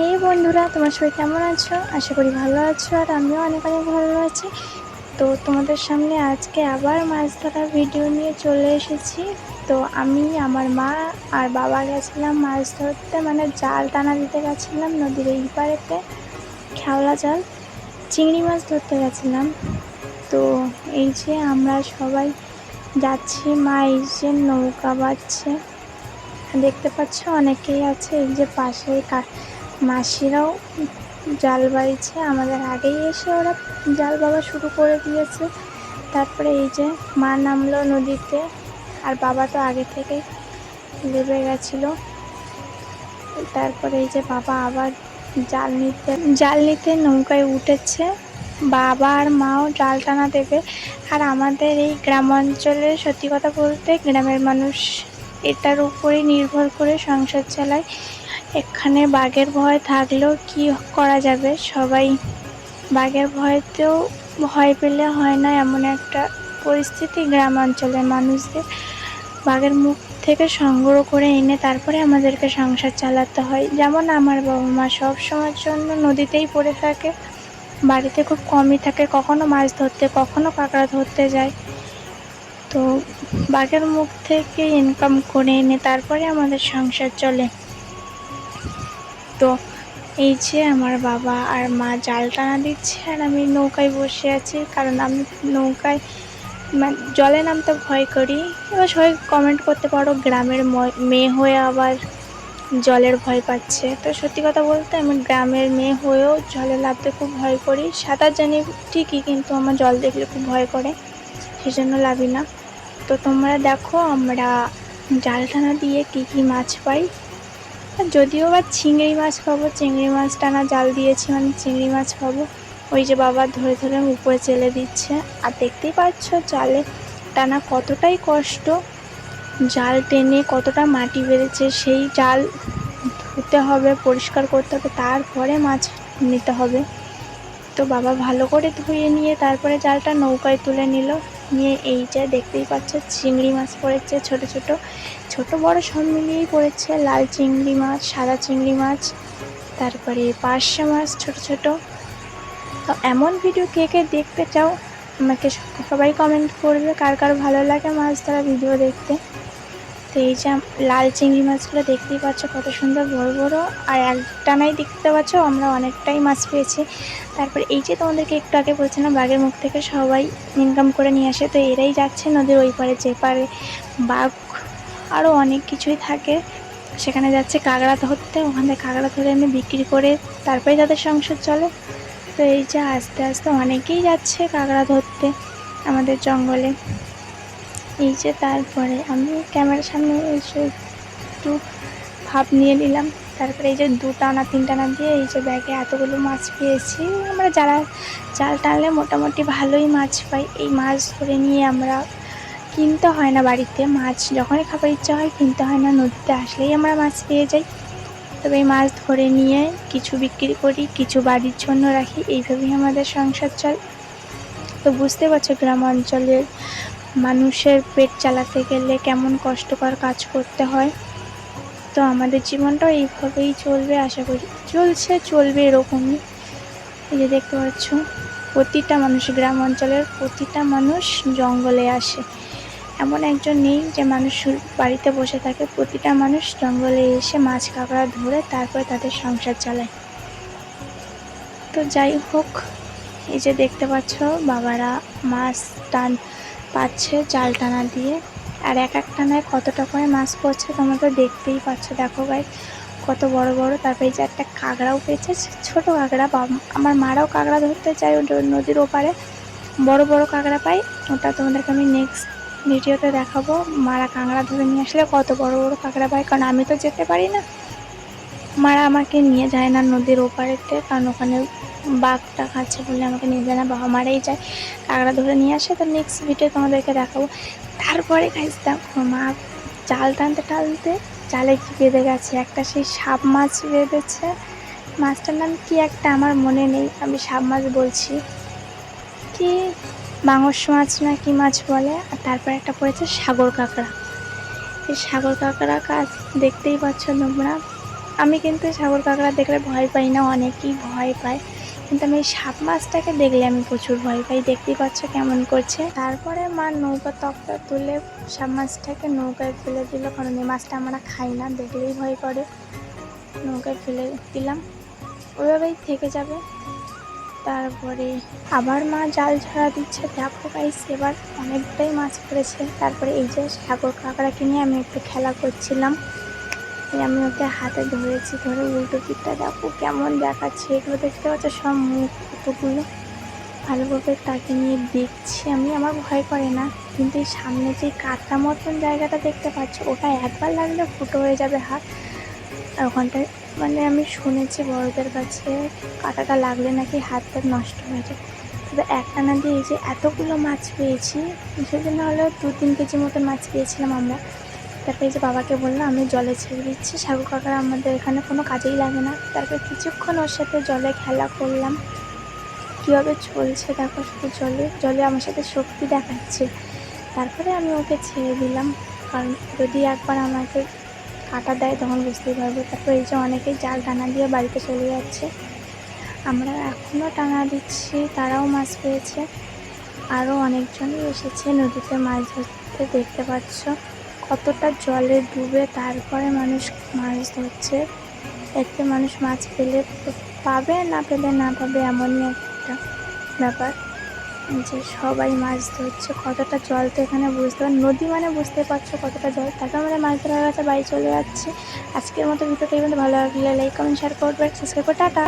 হে বন্ধুরা, তোমার সবাই কেমন আছো? আশা করি ভালো আছো, আর আমিও অনেক অনেক ভালো আছি। তো তোমাদের সামনে আজকে আবার মাছ ধরার ভিডিও নিয়ে চলে এসেছি। তো আমি, আমার মা আর বাবা গেছিলাম মাছ ধরতে মানে জাল টানা দিতে গেছিলাম নদীর এই পাড়েতে, খেওলা জাল। চিংড়ি মাছ ধরতে গেছিলাম। তো এই যে আমরা সবাই যাচ্ছি, মা এই যে নৌকা বাজছে দেখতে পাচ্ছ, অনেকেই আছে এই যে পাশে মাসিরাও জাল বাইছে আমাদের আগেই এসে ওরা জাল বাবা শুরু করে দিয়েছে। তারপরে এই যে মা নামলো নদীতে, আর বাবা তো আগে থেকে লেবে গেছিল। তারপরে এই যে বাবা আবার জাল নিতে জাল নিতে নৌকায় উঠেছে। বাবা আর মাও জাল টানা দেবে। আর আমাদের এই গ্রাম অঞ্চলে সত্যি কথা বলতে গ্রামের মানুষ এটার উপরেই নির্ভর করে সংসার চালায়। এখানে বাঘের ভয় থাকলেও কি করা যাবে? সবাই বাঘের ভয়তেও ভয় পেলে হয় না এমন একটা পরিস্থিতি গ্রাম অঞ্চলের মানুষদের। বাঘের মুখ থেকে সংগ্রহ করে এনে তারপরে আমাদেরকে সংসার চালাতে হয়। যেমন আমার বাবা মা সব সময়ের জন্য নদীতেই পড়ে থাকে। বাড়িতে খুব কমই থাকে। কখনো মাছ ধরতে, কখনো কাঁকড়া ধরতে যায়। তো বাঘের মুখ থেকে ইনকাম করে এনে তারপরে আমাদের সংসার চলে। তো এই যে আমার বাবা আর মা জাল টানা দিচ্ছে আর আমি নৌকায় বসে আছি, কারণ আমি নৌকায় মানে জলে নামতে ভয় করি। এবার সবাই কমেন্ট করতে পারো, গ্রামের মেয়ে হয়ে আবার জলের ভয় পাচ্ছে। তো সত্যি কথা বলতে আমি গ্রামের মেয়ে হয়েও জলে নামতে খুব ভয় করি। সাঁতার জানি ঠিকই, কিন্তু আমার জল দেখলে খুব ভয় করে সেই জন্য লাভি না। তো তোমরা দেখো আমরা জাল টানা দিয়ে কী কী মাছ পাই। যদিও বা চিংড়ি মাছ পাবো চিংড়ি মাছ টানা জাল দিয়েছি মানে চিংড়ি মাছ পাবো ওই যে বাবা ধরে ধরে উপরে চেলে দিচ্ছে। আর দেখতেই পাচ্ছ জালে টানা কতটাই কষ্ট। জাল টেনে কতটা মাটি বেড়েছে, সেই জাল ধুতে হবে, পরিষ্কার করতে হবে, তারপরে মাছ নিতে হবে। তো বাবা ভালো করে ধুয়ে নিয়ে তারপরে জালটা নৌকায় তুলে নিল। নিয়ে এই যে দেখতেই পাচ্ছ, চিংড়ি মাছ পড়েছে ছোট ছোট। ছোট বড় সব মিলিয়েই পড়েছে, লাল চিংড়ি মাছ, সাদা চিংড়ি মাছ, তারপরে পার্শে মাছ ছোট ছোট। তো এমন ভিডিও কে কে দেখতে চাও, আমাকে সবাই কমেন্ট করবে, কার কার ভালো লাগে মাছ ধরা ভিডিও দেখতে। তো এই যে লাল চিংড়ি মাছগুলো দেখতেই পাচ্ছ কত সুন্দর, বড় বড়। আর একটানাই দেখতে পাচ্ছ, আমরা অনেকটাই মাছ পেয়েছি। তারপর এই যে তোমাদেরকে একটু আগে বলছিলাম, বাঘের মুখ থেকে সবাই ইনকাম করে নিয়ে আসে, তো এরাই যাচ্ছে নদীর ওই পারে, যে পারে বাঘ। আরও অনেক কিছুই থাকে। সেখানে যাচ্ছে কাঁকড়া ধরতে, ওখান থেকে কাঁকড়া ধরে এনে বিক্রি করে তারপরে তাদের সংসার চলে। তো এই যে আস্তে আস্তে অনেকেই যাচ্ছে কাঁকড়া ধরতে আমাদের জঙ্গলে। এই যে তারপরে আমি ক্যামেরার সামনে এসে একটু ভাব নিয়ে নিলাম। তারপরে এই যে দুটা না, তিনটা না দিয়ে এই যে ব্যাগে এতগুলো মাছ পেয়েছি। আমরা যারা জাল টানলে মোটামুটি ভালোই মাছ পাই। এই মাছ ধরে নিয়ে আমরা কিনতে হয় না বাড়িতে। মাছ যখনই খাবার ইচ্ছা হয় কিনতে হয় না, নদীতে আসলেই আমরা মাছ পেয়ে যাই। তবে এই মাছ ধরে নিয়ে কিছু বিক্রি করি, কিছু বাড়ির জন্য রাখি। এইভাবেই আমাদের সংসার চল। তো বুঝতে পারছ, গ্রাম অঞ্চলের মানুষের পেট চালাতে গেলে কেমন কষ্টকর কাজ করতে হয়? তো আমাদের জীবনটাও এইভাবেই চলবে, আশা করি। চলছে, চলবে এরকমই। এই যে দেখতে পাচ্ছ, প্রতিটা মানুষ, গ্রাম অঞ্চলের প্রতিটা মানুষ জঙ্গলে আসে। এমন একজন নেই যে মানুষ বাড়িতে বসে থাকে, প্রতিটা মানুষ জঙ্গলে এসে মাছ কাঁকড়া ধরে তারপরে তাদের সংসার চালায়। তো যাই হোক, এই যে দেখতে পাচ্ছ, বাবারা মাছ টান পাচ্ছে জাল টানা দিয়ে। আর এক এক টানায় কতটা করে মাছ পড়ছে তোমরা তো দেখতেই পাচ্ছ। দেখো ভাই কত বড় বড়। তারপরে যে একটা কাঁকড়াও পেয়েছে ছোট কাঁকড়া বাবা- আমার মারাও কাঁকড়া ধরতে চায় নদীর ওপারে। বড় বড় কাঁকড়া পাই, ওটা তোমাদেরকে আমি নেক্সট ভিডিওতে দেখাবো। মারা কাঁকড়া ধরে নিয়ে আসলে কত বড় বড় কাঁকড়া পাই কারণ আমি তো যেতে পারি না। মারা আমাকে নিয়ে যায় না নদীর ওপারেতে, কারণ ওখানে বাঘটা খাচ্ছে বলে আমাকে নিয়ে যায় না, বাবা মারাই যায়। কাঁকড়া ধরে নিয়ে আসে, তো নেক্সট ভিডিও তোমাদেরকে দেখাবো। তারপরে গাইজ দেখো, মা জাল টানতে টানতে জালে কি বেঁধে গেছে? একটা সেই সাপ মাছ বেঁধেছে। মাছটার নাম কি একটা আমার মনে নেই, আমি সাপ মাছ বলছি। কি? বাংস মাছ না কি মাছ বলে? আর তারপর একটা পড়েছে সাগর কাঁকড়া। এই সাগর কাঁকড়া কাজ দেখতেই পাচ্ছ তোমরা। আমি কিন্তু সাগর কাঁকড়া দেখলে ভয় পাই না, অনেকেই ভয় পায়। কিন্তু আমি সাপ মাছটাকে দেখলে আমি প্রচুর ভয় পাই। দেখতেই পাচ্ছ কেমন করছে। তারপরে মা নৌকা তক্তা তুলে সাপ মাছটাকে নৌকায় ফেলে দিল, কারণ এই মাছটা আমরা খাই না, দেখলেই ভয় করে। নৌকায় ফেলে দিলাম। ওইভাবেই থেকে যাবে। তারপরে আবার মা জাল ঝরা দিচ্ছে। দেখো গাইস এবার অনেকটাই মাছ পড়েছে। তারপরে এই যে সাগর কাঁকড়াকে নিয়ে আমি একটু খেলা করছিলাম। আমি ওকে হাতে ধরেছি। ধরে উল্টো পিঠটা দেখো কেমন দেখাচ্ছে। এগুলো দেখতে পাচ্ছ সব মুখ কতগুলো ভালোভাবে তাকে নিয়ে দেখছি আমি, আমার ভয় করে না। কিন্তু এই সামনে যে কাঁটা মতন জায়গাটা দেখতে পাচ্ছ, ওটা একবার লাগলে ফুটো হয়ে যাবে হাত। আর ওখানটায় মানে আমি শুনেছি বড়দের কাছে কাঁটাটা লাগলে নাকি হাতটা নষ্ট হয়ে যায়। তবে একটানা দিয়ে যে এতগুলো মাছ পেয়েছি সেদিন হলেও দু তিন কেজি মতন মাছ পেয়েছিলাম আমরা। তারপরে যে বাবাকে বললাম, আমি জলে ছেড়ে দিচ্ছি। সাগর কাকার আমাদের এখানে কোনো কাজেই লাগে না। তারপরে কিছুক্ষণ ওর সাথে জলে খেলা করলাম। কীভাবে চলছে দেখো শুধু জলে জলে আমার সাথে শক্তি দেখাচ্ছে। তারপরে আমি ওকে ছেড়ে দিলাম। কারণ যদি একবার আমাকে কাটা দেয় তখন বুঝতেই পারবে। তারপরে এই যে অনেকেই জাল টানা দিয়ে বাড়িতে চলে যাচ্ছে। আমরা এখনও টানা দিচ্ছি, তারাও মাছ পেয়েছে। আরও অনেকজনই এসেছে। নদীতে মাছ ধরতে দেখতে পাচ্ছ। কতটা জলে ডুবে তারপরে মানুষ মাছ ধরছে। এতে মানুষ মাছ পেলে পাবে না পেলে না পাবে এমনই একটা ব্যাপার যে সবাই মাছ ধরছে। কতটা জল তো এখানে বুঝতে পার, নদী মানে বুঝতে পারছ কতটা জল। তারপর আমাদের মাছ ধরা গেছে বাড়ি চলে যাচ্ছে। আজকের মতো ভিডিওটা মধ্যে ভালো লাগলে লাইক কমেন্ট শেয়ার করবে। সাবস্ক্রাইব করে। টাটা।